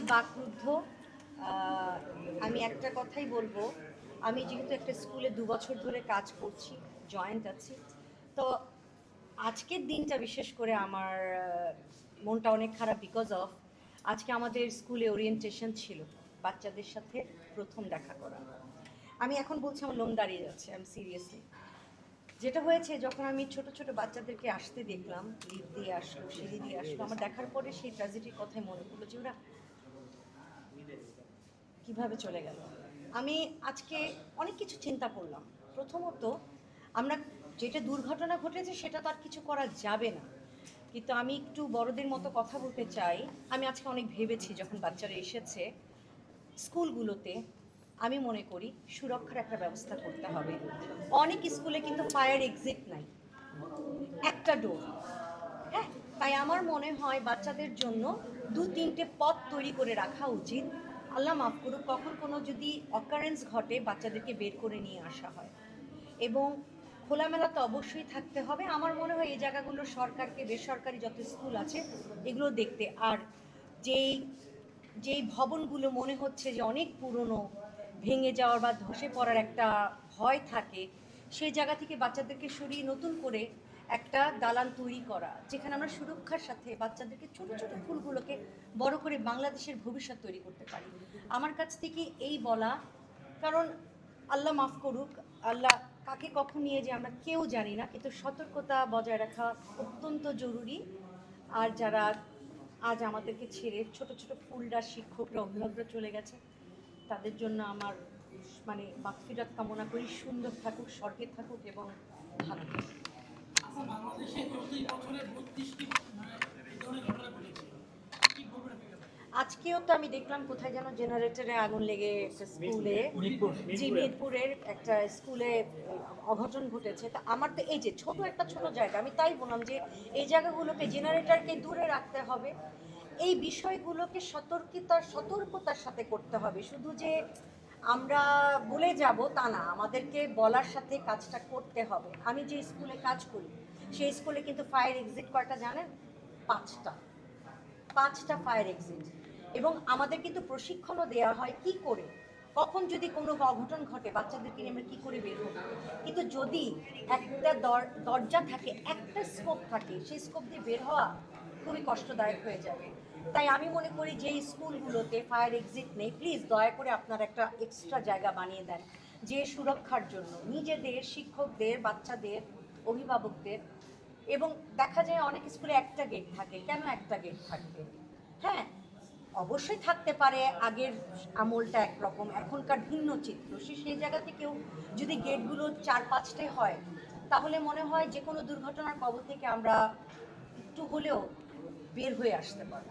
আমি বাকরুদ্ধ আমি একটা কথাই বলব, আমি যেহেতু একটা স্কুলে দু বছর ধরে কাজ করছি, জয়েন্ট আছি, তো আজকের দিনটা বিশেষ করে আমার মনটা অনেক খারাপ বিকজ অফ আজকে আমাদের স্কুলে ওরিয়েন্টেশন ছিল, বাচ্চাদের সাথে প্রথম দেখা করা। আমি এখন বলছি আমার লোন দাঁড়িয়ে যাচ্ছে আই এম সিরিয়াসলি যেটা হয়েছে, যখন আমি ছোট ছোট বাচ্চাদেরকে আসতে দেখলাম লিফট দিয়ে আসলো, সিঁড়ি দিয়ে আসলো, আমার দেখার পরে সেই ট্র্যাজেডির কথাই মনে পড়ল যে ওরা কীভাবে চলে গেল? আমি আজকে অনেক কিছু চিন্তা করলাম। প্রথমত, আমরা যেটা দুর্ঘটনা ঘটেছে সেটা তো আর কিছু করা যাবে না। কিন্তু আমি একটু বড়দের মতো কথা বলতে চাই। আমি আজকে অনেক ভেবেছি যখন বাচ্চারা এসেছে স্কুলগুলোতে, আমি মনে করি সুরক্ষার একটা ব্যবস্থা করতে হবে। অনেক স্কুলে কিন্তু ফায়ার এক্সিট নাই। একটা ডোর। হ্যাঁ তাই আমার মনে হয় বাচ্চাদের জন্য দু তিনটে পথ তৈরি করে রাখা উচিত। আল্লাহ মাফ করুক, কখন কোনো যদি অকারেন্স ঘটে, বাচ্চাদেরকে বের করে নিয়ে আসা হয়। এবং খোলামেলা তো অবশ্যই থাকতে হবে। আমার মনে হয় এই জায়গাগুলো সরকারকে, বেসরকারি যত স্কুল আছে, এগুলো দেখতে। আর যেই যেই ভবনগুলো মনে হচ্ছে যে অনেক পুরনো, ভেঙে যাওয়ার বা ধসে পড়ার একটা ভয় থাকে, সেই জায়গা থেকে বাচ্চাদেরকে সরিয়ে নতুন করে একটা দালান তৈরি করা, যেখানে আমরা সুরক্ষার সাথে বাচ্চাদেরকে ছোট ছোট ফুলগুলোকে বড় করে বাংলাদেশের ভবিষ্যৎ তৈরি করতে পারি। আমার কাছ থেকে এই বলা, কারণ আল্লাহ মাফ করুক, আল্লাহ কাকে কখন নিয়ে যে আমরা কেউ জানি না, কিন্তু সতর্কতা বজায় রাখা অত্যন্ত জরুরি। আর যারা আজ আমাদেরকে ছেড়ে ছোট ছোট ফুলরা শিক্ষকরা অভিভাবকরা চলে গেছে, তাদের জন্য আমার মানে মাগফিরাত কামনা করি। সুন্দর থাকুক, স্বর্গে থাকুক এবং ভালো থাকুক। আজকেও তো আমি দেখলাম কোথায় যেন জেনারেটরে আগুন লেগে একটা স্কুলে জি মিরপুরের একটা স্কুলে অঘটন ঘটেছে। তা আমার তো এই যে ছোট একটা ছোট জায়গা আমি তাই বললাম যে এই জায়গাগুলোকে জেনারেটরকে দূরে রাখতে হবে। এই বিষয়গুলোকে সতর্কিতার সতর্কতার সাথে করতে হবে। শুধু যে আমরা বলে যাব তা না আমাদেরকে বলার সাথে কাজটা করতে হবে। আমি যে স্কুলে কাজ করি সেই স্কুলে কিন্তু ফায়ার এক্সিট কয়টা জানেন? পাঁচটা। পাঁচটা ফায়ার এক্সিট এবং আমাদের কিন্তু প্রশিক্ষণও দেওয়া হয় কি করে? কখন যদি কোনো অঘটন ঘটে, বাচ্চাদেরকে আমরা কী করে বের কিন্তু যদি একটা দর- দরজা থাকে, একটা স্কোপ থাকে, সেই স্কোপ দিয়ে বের হওয়া খুবই কষ্টদায়ক হয়ে যাবে। তাই আমি মনে করি যে স্কুলগুলোতে ফায়ার এক্সিট নেই। প্লিজ দয়া করে আপনার একটা এক্সট্রা জায়গা বানিয়ে দেন। যে সুরক্ষার জন্য। নিজেদের, শিক্ষকদের, বাচ্চাদের অভিভাবকদের এবং দেখা যায় অনেক স্কুলে একটা গেট থাকে। কেন একটা গেট থাকবে হ্যাঁ অবশ্যই থাকতে পারে, আগের আমলটা একরকম, এখনকার ভিন্ন চিত্র। সে, সেই জায়গা থেকেও যদি গেটগুলো চার পাঁচটে হয়, তাহলে মনে হয় যে কোনো দুর্ঘটনার কবল থেকে আমরা একটু হলেও বের হয়ে আসতে পারব।